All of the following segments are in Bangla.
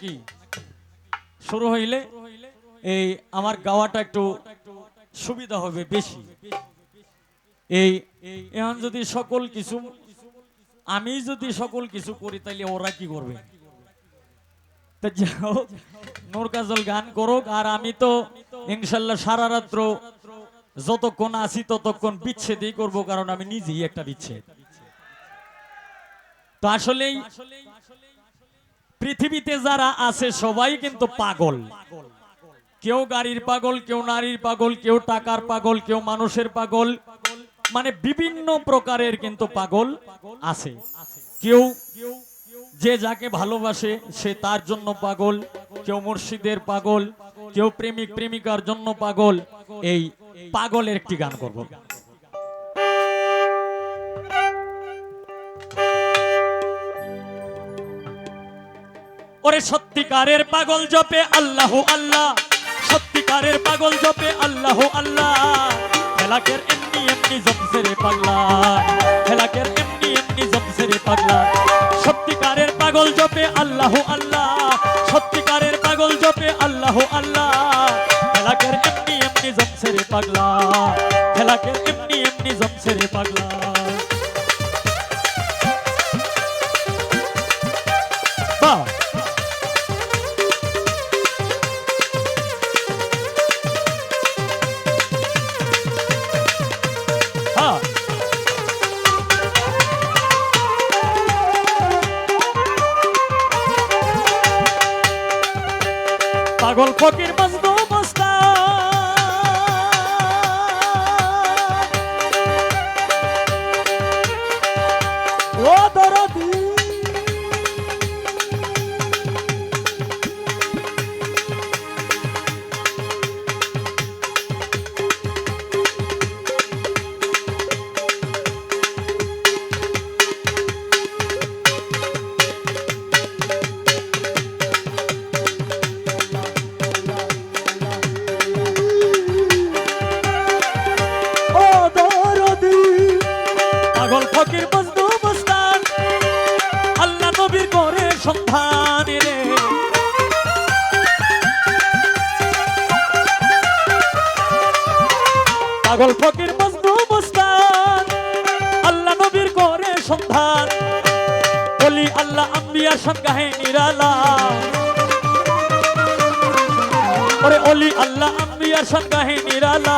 কি? শুরু হইলে এই আমার গাওয়াটা একটু সুবিধা হবে বেশি। এই, এখন যদি সকল কিছু, আমি যদি সকল কিছু করি তাহলে ওরা কি করবে? তা যাও নূর গান করুক, আর আমি তো ইনশাল্লাহ সারা রাত্র যতক্ষণ আছি ততক্ষণ বিচ্ছেদই করব, কারণ আমি নিজেই একটা বিচ্ছেদ। তো আসলেই পৃথিবীতে যারা আছে সবাই কিন্তু পাগল। কেউ গাড়ির পাগল, কেউ নারীর পাগল, কেউ টাকার পাগল, কেউ মানুষের পাগল। মানে বিভিন্ন প্রকারের কিন্তু পাগল আছে। কেউ যে যাকে ভালোবাসে, সে তার জন্য পাগল। কেউ মুর্শিদের পাগল, কেউ প্রেমিক, প্রেমিকার জন্য পাগল। এই পাগলের একটি গান করব। ওরে সত্যিকারের পাগল জপে আল্লাহ আল্লাহ। সত্যিকারের পাগল জপে আল্লাহ আল্লাহ। খেলাকের এমনি এমনি জমছে রে পাগলা। খেলাকের এমনি এমনি জমছে রে পাগলা। সত্যিকারের পাগল জপে আল্লাহ আল্লাহ। সত্যিকারের পাগল জপে আল্লাহ আল্লাহ। খেলাকের এমনি এমনি জমছে রে পাগলা। খেলাকের এমনি এমনি জমছে রে পাগলা। পাগল ফকির মজনু ফকির মজনু মস্তান আল্লাহ নবীর করে সন্ধান রে পাগল ফকির মজনু মস্তান আল্লাহ নবীর করে সন্ধান। বলি, আল্লাহ আম্বিয়ার সঙ্গাহে নিরালা। ওরে অলি আল্লাহ আম্বিয়ার সঙ্গাহে নিরালা।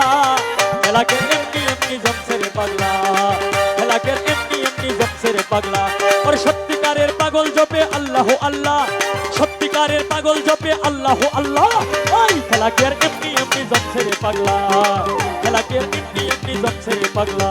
এলাকে এমনি এমনি জমছে রে পাগলা। এমনি জমছে পাগলা, আর সত্যিকারের পাগল জপে আল্লাহ আল্লাহ, সত্যিকারের পাগল জপে আল্লাহ আল্লাহ। ওই খেলাকের এমনি এমনি জমছে রে পাগলা? খেলাকের এমনি এমনি জমছে রে পাগলা?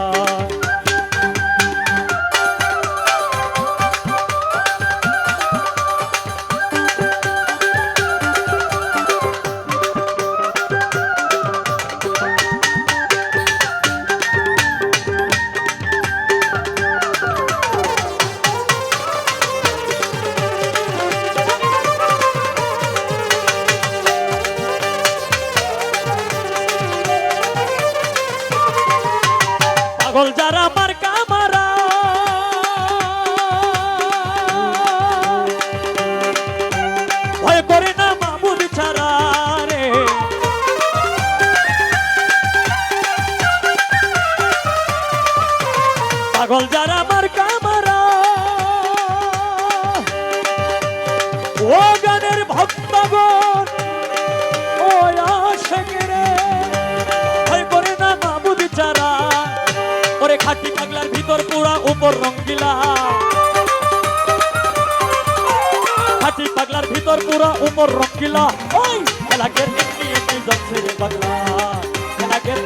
পাগল যারা মার্কা মারা। ভয় করে না মামুদ ছাড়া রে। পাগল যারা মার্কা মারা। ও খাটি পাগলার ভিতর পুরা উপর রঙ্গিলা খাটি পাগলার ভিতর পুরা উপর রঙ্গিলা ওই, এলাকের এমনি এমনি জমছে রে পাগলা। এলাকের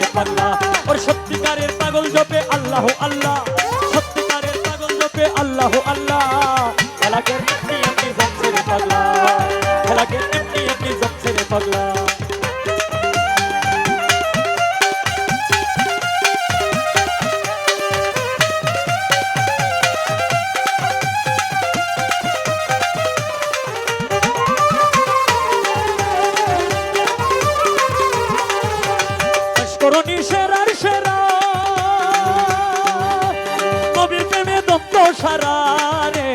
রে পাগলা। ওর সত্যিকারের পাগল জপে আল্লাহ আল্লাহ। সত্যিকারের পাগল জপে আল্লাহ আল্লাহ। সারারে।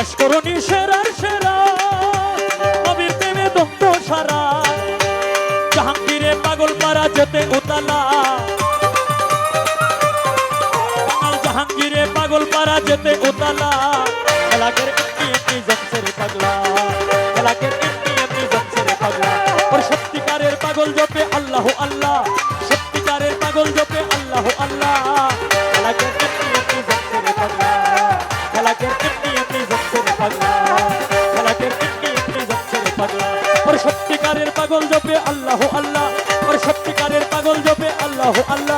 অস্করণী সেরার সেরা কবির প্রেমে দন্ত সারা। জাহাঙ্গীরে পাগল পাড়া যেতে উতালা। বাঙাল জাহাঙ্গীরে পাগল পাড়া যেতে উতালা। এলাকার পাগলা। আল্লাহ আল্লাহ